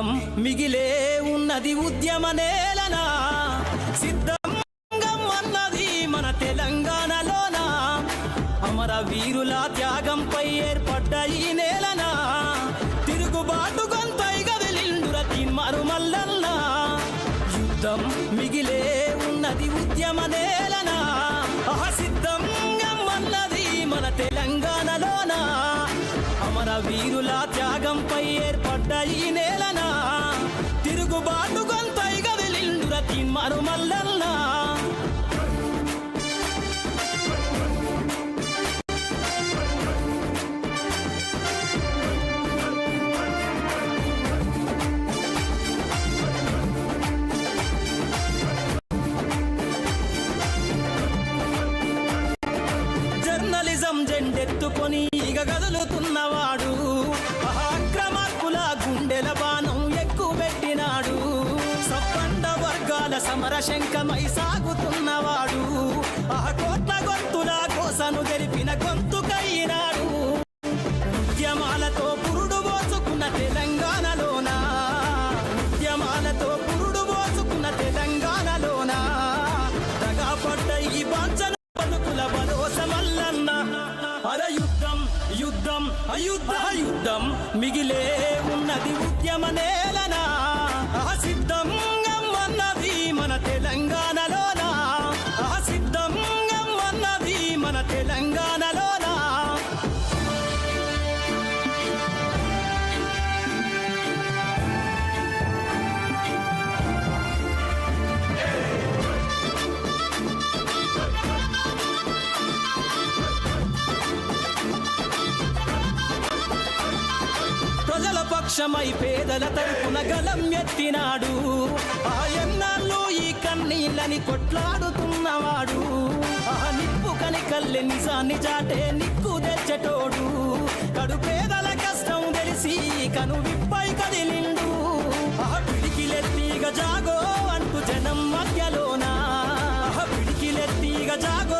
సిద్ధం మిగిలే ఉన్నది ఉద్యమ నేలనా. సిద్ధంగం అన్నది మన తెలంగాణలోన. అమర వీరుల త్యాగంపై ఏర్పడ్డ వర్గాల సమర శంఖమై సాగుతున్నవాడు. ఆ కోట్ల గొంతుల కోసను జరిపిన గొంతుకైనాడు. ఉద్యమాలతో పురుడు పోసుకున్న తెలంగాణలోన? ఉద్యమాలతో పురుడు పోసుకున్న తెలంగాణలోన? దగాపడ్డ ఈ బాంచన బతుకుల భరోసమల్లన్న అర యుద్ధం యుద్ధం అయుద్ధ యుద్ధం మిగిలే ఉన్నది ఉద్యమనే ప్రజల పక్షమై పేదల తరపున గలం ఎత్తినాడు. ఆ ఎన్నాళ్ళు ఈ కన్నీళ్ళని కొట్లాడుతున్నవాడు. ఆ నిప్పు కని కల్లె నిజాన్ని చాటే నిక్కు తెచ్చటోడు. కడు పేదల కష్టం తెలిసి కను విప్పై కదిలిండు. ఆ పిడికిలెత్తిగ జాగో అంటూ జనం మధ్యలోన? ఆ పిడికిలెత్తిగ జాగో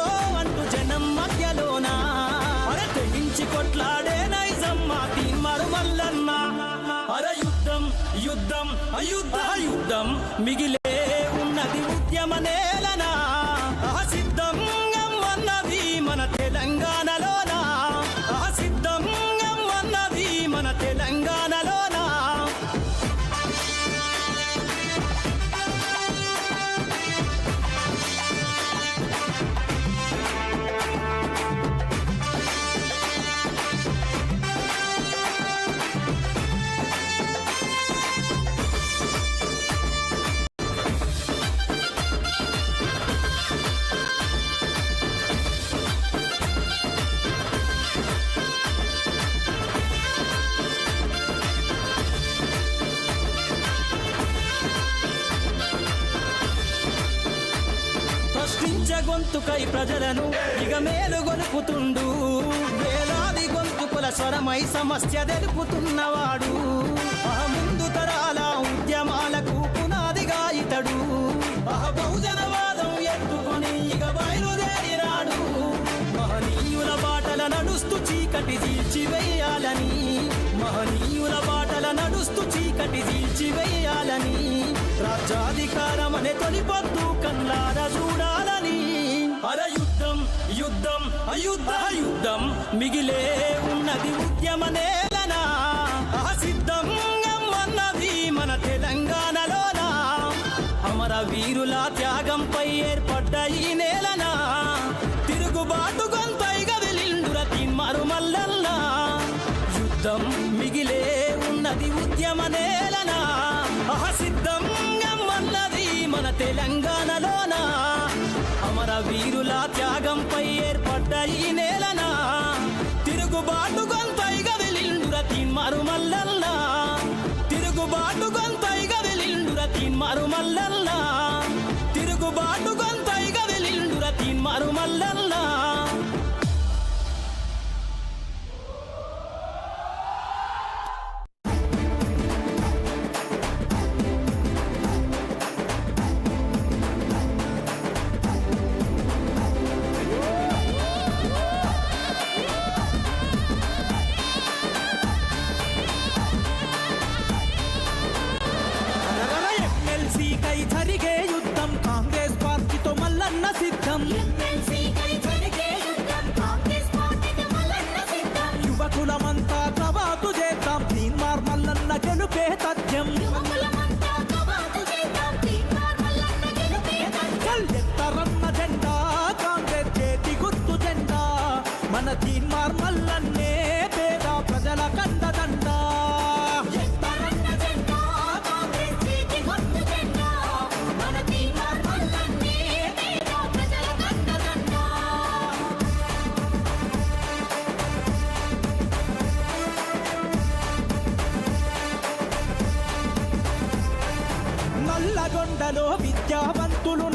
అయుద్ధ యుద్ధం మిగిలే ఉన్నది ఉద్యమ నేలనా? ఇక మేలు గొలుపుతుండు. వేలాది గొంతుకుల స్వరమై సమస్య తెలుపుతున్నవాడు. ముందు తరాల ఉద్యమాలకు పునాదిగా ఇతడు. బహుజనవాదం ఎత్తుకొని ఇక బయలుదేరినాడు మహనీయుల బాటల నడుస్తూ చీకటి తీర్చివేయాలని మహనీయుల బాటల నడుస్తూ చీకటి తీర్చివేయాలని రాజ్యాధికారం అనే తొలిపొద్దు కల్లార చూడాలని. అరయు యుద్ధం యుద్ధం అయుద్ధ యుద్ధం మిగిలే ఉన్నది ఉద్యమ నేలనా? ఆ సిద్ధంగం అన్నది మన తెలంగాణలోనా? అమర వీరుల త్యాగంపై ఏర్పడ్డ ఈ నేలనా? తిరుగుబాటు గొంతై గదిలిండుర తిమ్మరు మల్లల్లా యుద్ధం మిగిలే ఉన్నది ఉద్యమ నేలనా? అహ సిద్ధంగం అన్నది మన తెలంగాణలోనా? అమర వీరుల త్యాగంపై ఏర్పడ్డ ఈ నేలనా? తిరుగుబాటు గొంతై గదిలిండుర తిన్మారు మరుమల్లల్లా తిరుగుబాటు గొంతై గదిలిండుర తిన్మారు మరుమల్లల్లా తిరుగుబాటు గొంతై గదిలిండుర తిన్మారు మరుమల్లల్లా సిద్ధం. యువకులమంతా తవాతు చేద్దాం. తీన్మార్ మల్లన్న గెలుపే తథ్యం. ఎత్తరన్న జెండా కాంగ్రెస్ చేతి గుర్తు జెండా. మన తీన్మార్ కొండలో విద్యావంతులు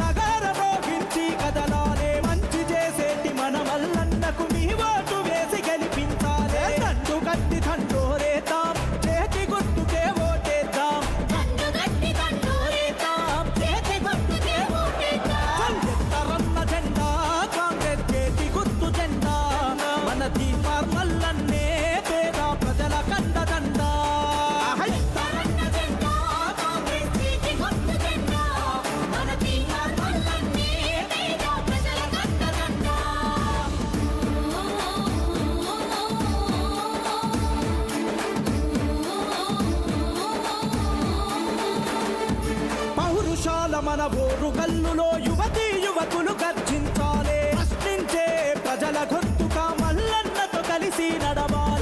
అంశాల మన ఓరు గల్లులో యువతి యువకులు గర్జించాలే. ప్రశ్నించే ప్రజల గొంతుక మల్లన్నతో కలిసి నడవాలి.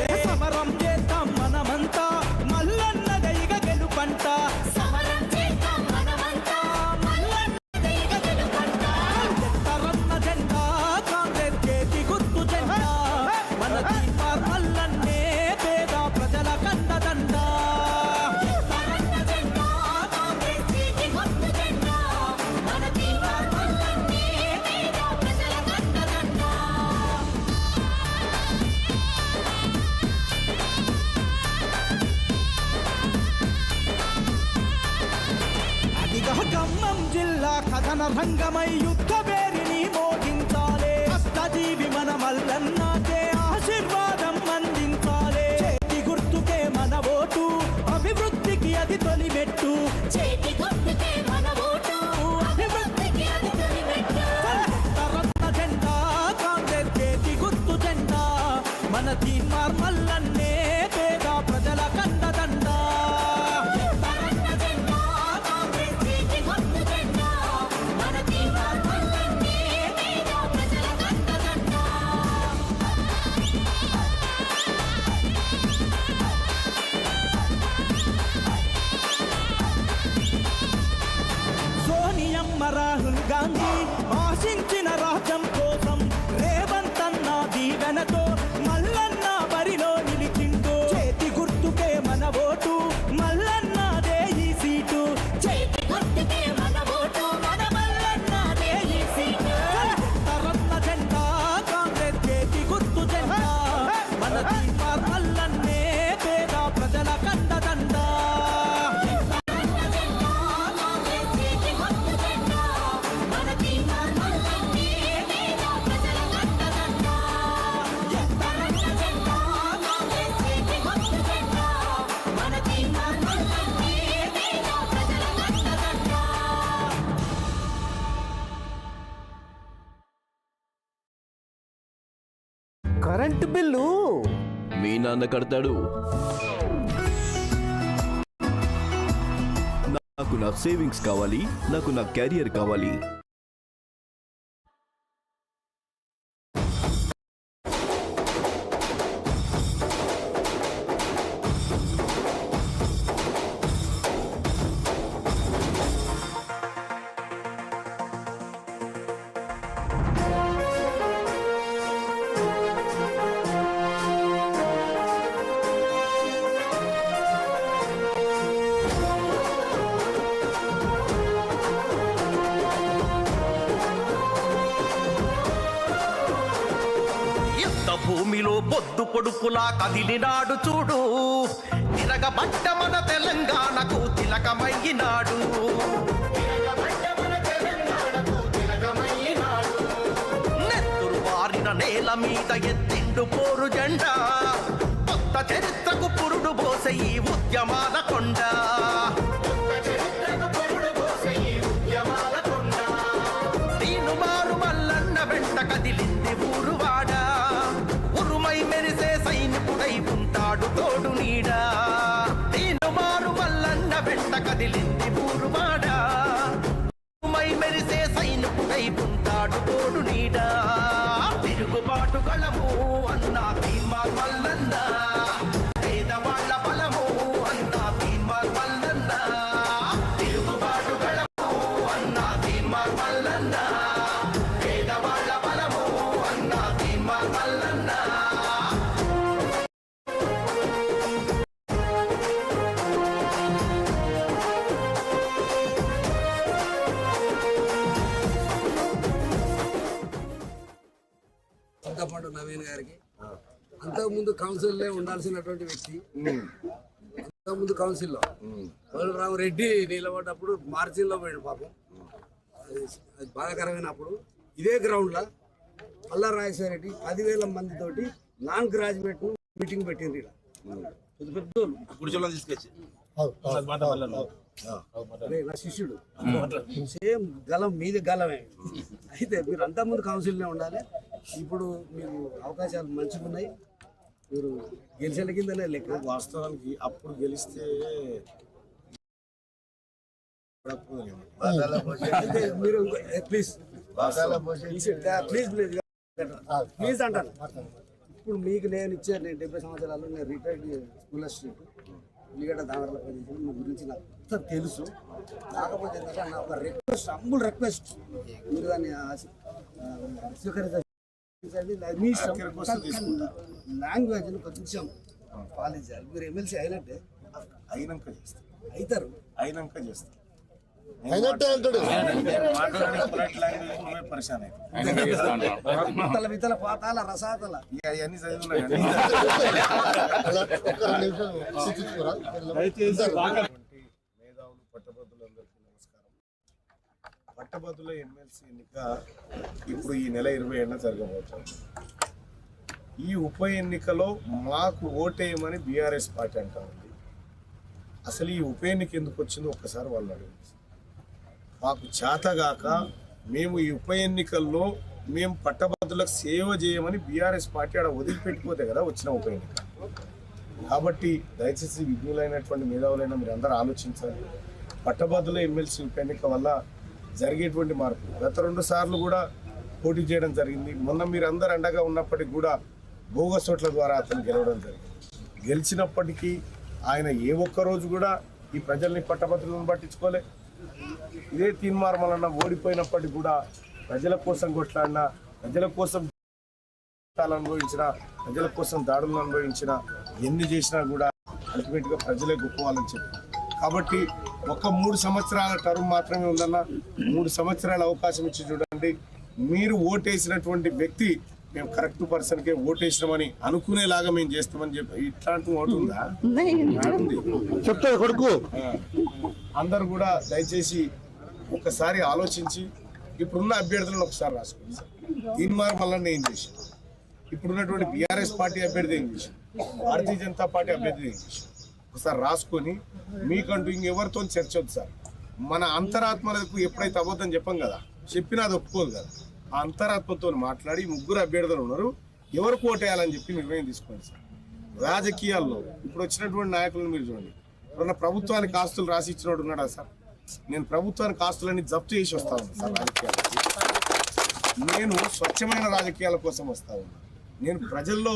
యుద్ధ పేరిని మోగించ gato మీ నాన్న కడతాడు. నాకు నా సేవింగ్స్ కావాలి నాకు నా క్యారియర్ కావాలి. తిరగబట్ట మన తెలంగాణకు తిలకమయ్యినాడు. నెత్తురు పారిన నేల మీద ఎత్తిండు పోరు జెండా. కొత్త చరిత్రకు పురుడు పోసే ఈ ఉద్యమాల మల్లన్న కదిలింది ఊరుమాడా మై మెరిసే సైనికుడై ఉంటాడు తోడు నీడా. తిరుగుబాటు గళము అన్నా తీర్మార్ మల్లన్నా. ఉండాల్సినటువంటి వ్యక్తి. అంతకుముందు కౌన్సిల్లో. బలరామ రెడ్డి నిలబడ్డప్పుడు మార్జిన్లో పోయాడు పాపం. అది అది బాధాకరమైన అప్పుడు. ఇదే గ్రౌండ్లో పల్లా రాజేశ్వర రెడ్డి పదివేల మందితోటి నాన్ గ్రాడ్యుయేట్ మీటింగ్ పెట్టింది ఇలా పెద్ద పెద్దోళ్ళు అరే, నా శిష్యుడు. సేమ్ గలం మీది గలమే. అయితే మీరు అంతా ముందు కౌన్సిల్నే ఉండాలి. ఇప్పుడు మీరు అవకాశాలు మంచిగా ఉన్నాయి మీరు గెలిచిన కిందనే లెక్క వాస్తవానికి అప్పుడు గెలిస్తే మీరు ప్లీజ్ ప్లీజ్ ప్లీజ్ ప్లీజ్ అంటాను ఇప్పుడు మీకు నేను ఇచ్చే నేను డెబ్బై సంవత్సరాలు నేను రిటైర్డ్ స్కూల్ అసిస్టెంట్ ఉల్లిగడ్డ దామర్ల ప్రదేశం మీ గురించి నాకు అంతా తెలుసు. కాకపోతే ఏంటంటే నా ఒక రిక్వెస్ట్ అంబుల్ రిక్వెస్ట్ మీరు దాన్ని స్వీకరించాలి మీ లాంగ్వేజ్ కొంచెం పాలించాలి మీరు ఎమ్మెల్సీ అయినట్టే. అయినాక చేస్తా. అవుతారు అయినాక చేస్తా. అయినట్టే అంటాడు. మాట్లాడే పొలైట్ లాంగ్వేజ్ నువ్వే పరిశాన్. అవుతావు. ముత్తల విత్తల పాతాల రసాతల. అవన్నీ చదివినా పట్టభద్రుల ఎమ్మెల్సీ ఎన్నిక ఇప్పుడు ఈ నెల ఇరవై ఏడున జరగబోతుంది. ఈ ఉప ఎన్నికలో మాకు ఓటేయమని బీఆర్ఎస్ పార్టీ అంటా ఉంది. అసలు ఈ ఉప ఎన్నిక ఎందుకు వచ్చిందో ఒక్కసారి వాళ్ళు అడిగింది మాకు చేతగాక మేము ఈ ఉప ఎన్నికల్లో మేము పట్టభద్రులకు సేవ చేయమని బీఆర్ఎస్ పార్టీ ఆడ వదిలిపెట్టిపోతే కదా వచ్చిన ఉప ఎన్నిక. కాబట్టి దయచేసి విజ్ఞులైనటువంటి మేధావులైన మీరు అందరూ ఆలోచించాలి. పట్టభద్రుల ఎమ్మెల్సీ ఉప ఎన్నిక వల్ల జరిగేటువంటి మార్పు. గత రెండు సార్లు కూడా పోటీ చేయడం జరిగింది. మొన్న మీరు అందరు అండగా ఉన్నప్పటికీ కూడా బోగస్ ఓట్ల ద్వారా అతను గెలవడం జరిగింది. గెలిచినప్పటికీ ఆయన ఏ ఒక్క రోజు కూడా ఈ ప్రజల్ని పట్టభద్రులను పట్టించుకోలే. ఇదే తీన్మార్మలన్న ఓడిపోయినప్పటికీ కూడా ప్రజల కోసం కొట్లాడిన ప్రజల కోసం అనుభవించిన ప్రజల కోసం దాడులను అనుభవించిన ఎన్ని చేసినా కూడా అల్టిమేట్గా ప్రజలే గొప్పవాలని వాళ్ళని చెప్పి కాబట్టి ఒక మూడు సంవత్సరాల టర్మ్ మాత్రమే ఉందన్న మూడు సంవత్సరాల అవకాశం ఇచ్చి చూడండి. మీరు ఓటేసినటువంటి వ్యక్తి మేము కరెక్ట్ పర్సన్ కే ఓటేసినామని అనుకునేలాగా మేము చేస్తామని చెప్పి ఇట్లాంటి ఓటు ఉందా. చెప్తాడు కొడుకు. అందరూ కూడా దయచేసి ఒకసారి ఆలోచించి ఇప్పుడున్న అభ్యర్థులను ఒకసారి రాసుకోండి సార్. తీన్మార్ మల్లన్న ఏం చేసి ఇప్పుడున్నటువంటి బీఆర్ఎస్ పార్టీ అభ్యర్థి ఏం చేసి భారతీయ జనతా పార్టీ అభ్యర్థి ఏం చేసి ఒకసారి రాసుకొని మీకంటూ ఇంకెవరితో చర్చ వద్దు సార్. మన అంతరాత్మలకు ఎప్పుడైతే అబద్ధం చెప్పం కదా చెప్పినా అది ఒప్పుకోదు కదా. ఆ అంతరాత్మతో మాట్లాడి ముగ్గురు అభ్యర్థులు ఉన్నారు. ఎవరు కోటేయాలని చెప్పి నిర్ణయం తీసుకోండి సార్. రాజకీయాల్లో ఇప్పుడు వచ్చినటువంటి నాయకులను మీరు చూడండి. ఇప్పుడున్న ప్రభుత్వానికి ఆస్తులు రాసి ఇచ్చినోడు ఉన్నాడా సార్? నేను ప్రభుత్వానికి ఆస్తులన్నీ జప్తు చేసి వస్తా ఉన్నాను సార్ రాజకీయాలు నేను స్వచ్ఛమైన రాజకీయాల కోసం వస్తా ఉన్నాను నేను ప్రజల్లో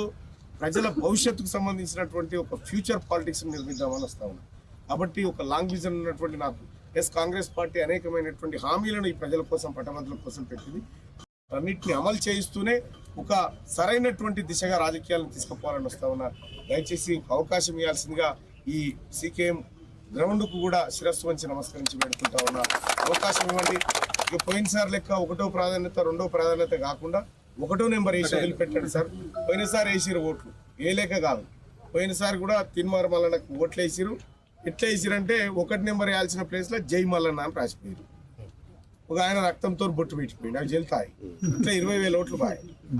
ప్రజల భవిష్యత్తుకు సంబంధించినటువంటి ఒక ఫ్యూచర్ పాలిటిక్స్ నిర్మిద్దామని వస్తా ఉన్నాను కాబట్టి ఒక లాంగ్ విజన్ ఉన్నటువంటి నాకు ఎస్ కాంగ్రెస్ పార్టీ అనేకమైనటువంటి హామీలను ఈ ప్రజల కోసం పట్టభద్రుల కోసం పెట్టింది. అన్నింటిని అమలు చేయిస్తూనే ఒక సరైనటువంటి దిశగా రాజకీయాలను తీసుకుపోవాలని వస్తా ఉన్నా. దయచేసి అవకాశం ఇవ్వాల్సిందిగా ఈ సీకేఎం గ్రౌండ్కు కూడా శిరస్సు వంచి నమస్కరించి పెడుతుంటా ఉన్నా. అవకాశం ఇవ్వండి. ఇక పోయినసారి లెక్క ఒకటో ప్రాధాన్యత రెండో ప్రాధాన్యత కాకుండా ఒకటో నెంబర్ వేసి వదిలిపెట్టాడు సార్. పోయినసారి వేసిరు ఓట్లు. ఏ లేక కాదు. పోయినసారి కూడా తిన్మార్ మల్లన్నకు ఓట్లు వేసిరు ఎట్లా వేసిరంటే ఒకటి నెంబర్ వేయాల్సిన ప్లేస్లో జై మల్లన్న అని రాసిపోయారు. ఒక ఆయన రక్తంతో బొట్టు పెట్టిపోయింది అవి జల్తాయి. ఇట్లా ఇరవై వేల ఓట్లు బాయ్.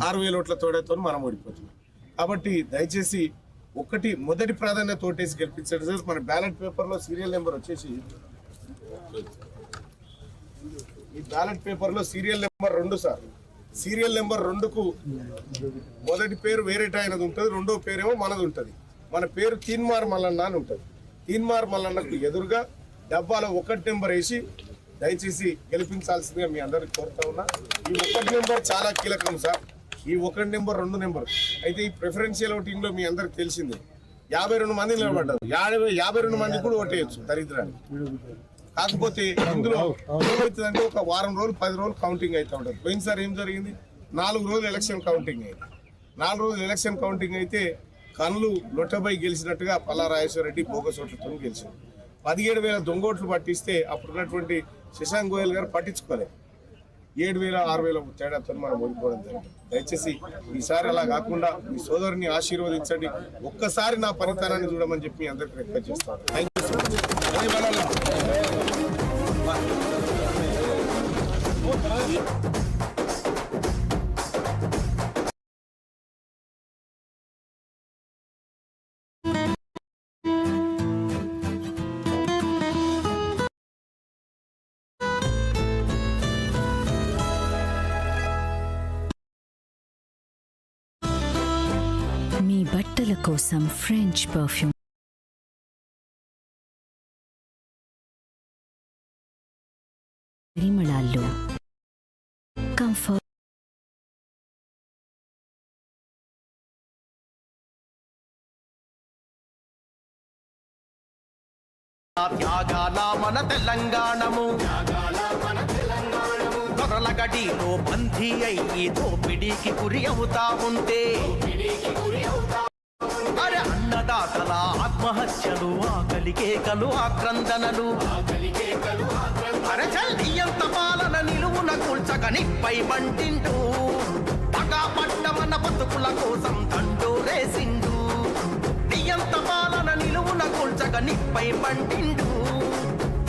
ఆరు వేల ఓట్ల తోడతో మనం ఓడిపోతున్నాం. కాబట్టి దయచేసి ఒకటి మొదటి ప్రాధాన్యత ఓటేసి గెలిపించాడు సార్. మన బ్యాలెట్ పేపర్లో సీరియల్ నెంబర్ వచ్చేసి ఈ బ్యాలెట్ పేపర్లో సీరియల్ నెంబర్ రెండు సార్. సీరియల్ నెంబర్ రెండుకు మొదటి పేరు వేరేట ఆయనది ఉంటుంది రెండో పేరేమో మనది ఉంటుంది. మన పేరు తీన్మార్ మల్లన్న అని ఉంటుంది. తీన్మార్ మల్లన్నకు ఎదురుగా డబ్బాలో ఒకటి నెంబర్ వేసి దయచేసి గెలిపించాల్సిందిగా మీ అందరికి కోరుతా ఉన్నా. ఈ ఒకటి నెంబర్ చాలా కీలకం సార్. ఈ ఒకటి నెంబర్ రెండు నెంబర్. అయితే ఈ ప్రిఫరెన్షియల్ ఓటింగ్లో మీ అందరికి తెలిసిందే. యాభై రెండు మంది నిలబడ్డారు. యాభై యాభై రెండు మంది కూడా ఓటేయచ్చు దరిద్రాన్ని కాకపోతే ఇందులో ఏమవుతుందంటే ఒక వారం రోజులు పది రోజులు కౌంటింగ్ అవుతూ ఉంటుంది. పోయినసారి ఏం జరిగింది? నాలుగు రోజులు ఎలక్షన్ కౌంటింగ్ అయింది. నాలుగు రోజులు ఎలక్షన్ కౌంటింగ్ అయితే కన్నులు లొట్టబై గెలిచినట్టుగా పల్లా రాజేశ్వర రెడ్డి బోగస్ ఓట్లతో గెలిచారు పదిహేడు వేల దొంగోట్లు పట్టిస్తే అప్పుడున్నటువంటి శశాంక్ గోయల్ గారు పట్టించుకోలేదు. ఏడు వేల ఆరు వేల తేడాతో మనం ఓడిపోవడం జరిగింది. దయచేసి ఈసారి అలా కాకుండా మీ సోదరుని ఆశీర్వదించండి. ఒక్కసారి నా పనితనాన్ని చూడమని చెప్పి అందరికి రిక్వెస్ట్ చేస్తాను. మీ బట్టల కోసం ఫ్రెంచ్ పర్ఫ్యూమ్ పరిమళాల్లో comfort. త్యాగాల మన తెలంగాణము. దొరల గడిలో బందీ అయ్యి దోపిడీకి గురి అవుతా ఉంటే. అరే అన్నదాతల ఆత్మహత్యలు ఆకలి కేకలు ఆక్రందనలు. అరే నిలువున కూల్చగని పై బంటింటూ పగా పట్టమన్న బతుకుల కోసం దండోరేసిండు నియంత పాలన నిలువున కూల్చగని పై బంటిండు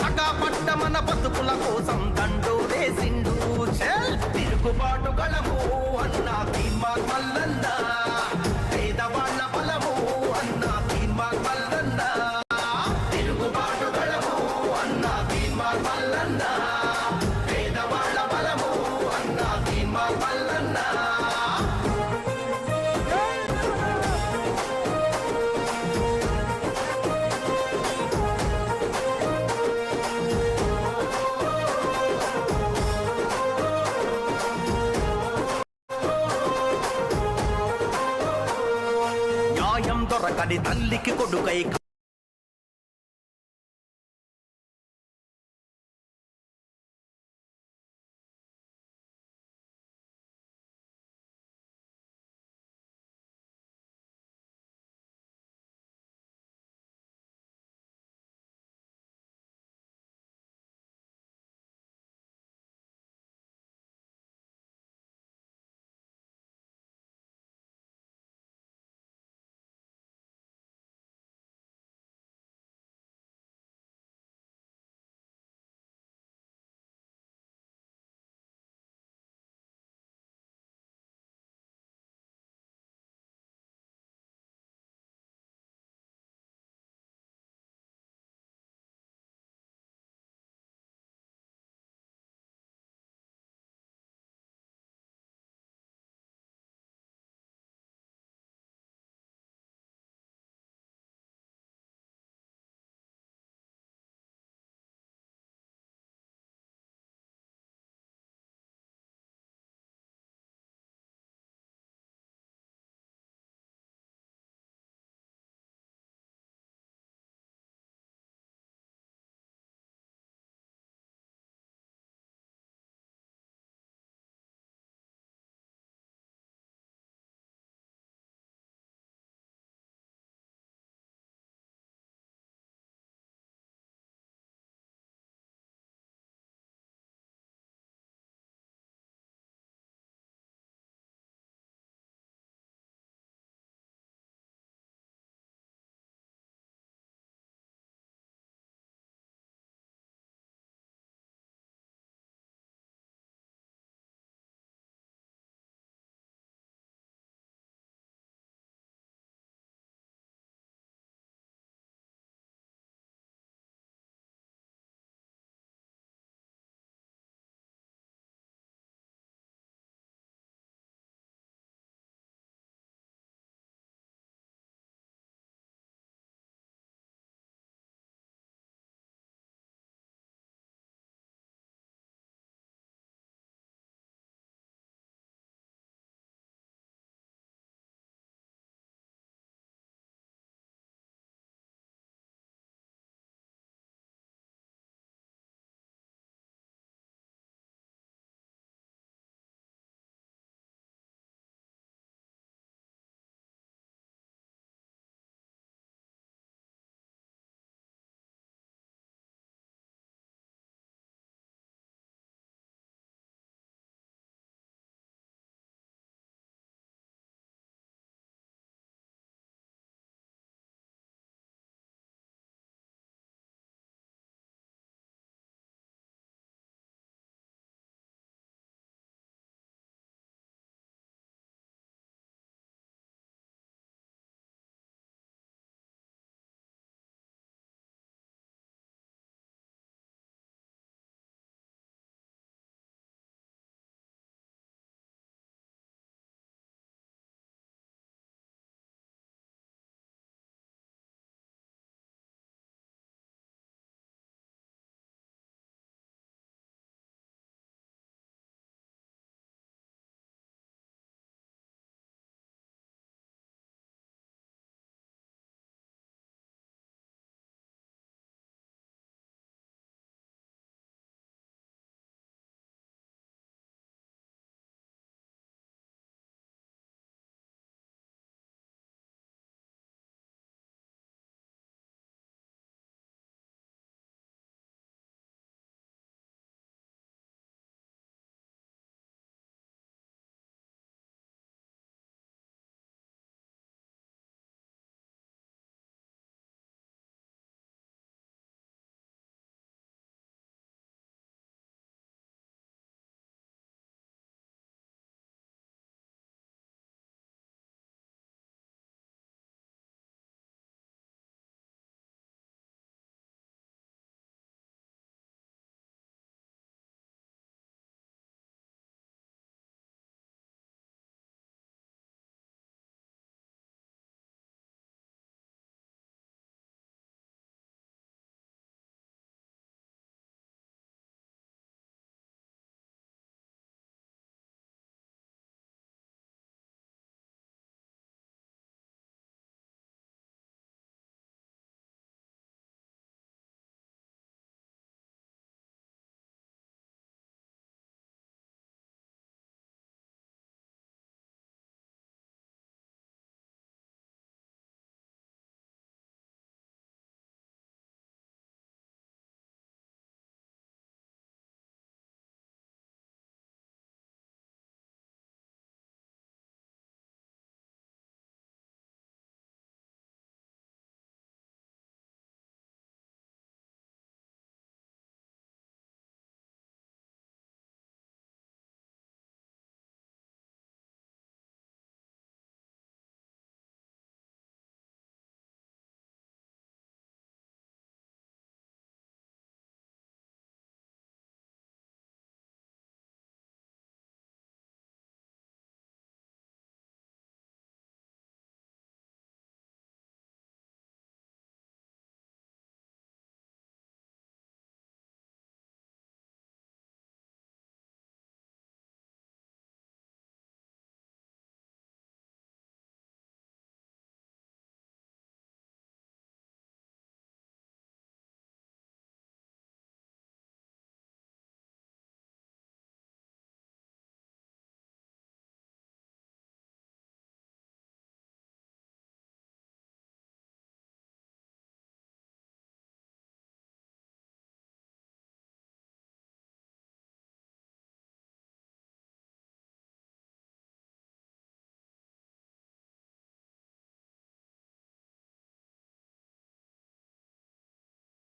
పగా పట్టమన్న బతుకుల కోసం దండోరేసిండు తిరుగుబాటు గలము అన్న తీర్మార్ మల్లన్నా. న్యాయం తల్లికి కొడుకై